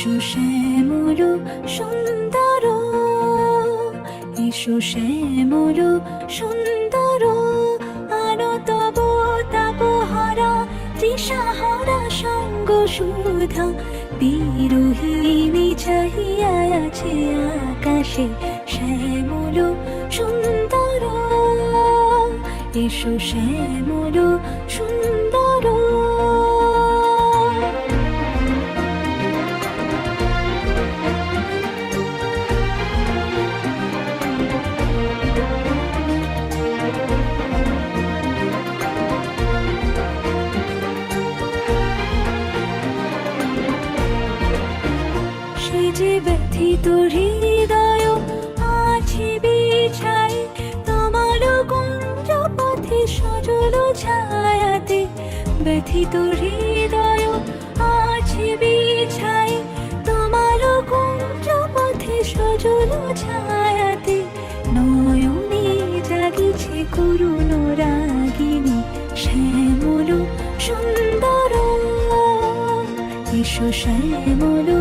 শ্যামল সুন্দর। এসো শ্যামল সুন্দর। আনো তব তাপহারা তৃষাহারা সঙ্গ সুধা। বিরোহিণী চাহিয়া আছে আকাশে শ্যামল সুন্দর। এসো শ্যামল সুন্দর। ব্যথিত হৃদয়, আছে বিছাই। তোমার কুঞ্জ পথে সজল ছায়াতে ব্যথিত হৃদয় তোমার সজল নয়নে জাগিছে করুণ রাগিনী শ্যামল সুন্দর। এসো শ্যামল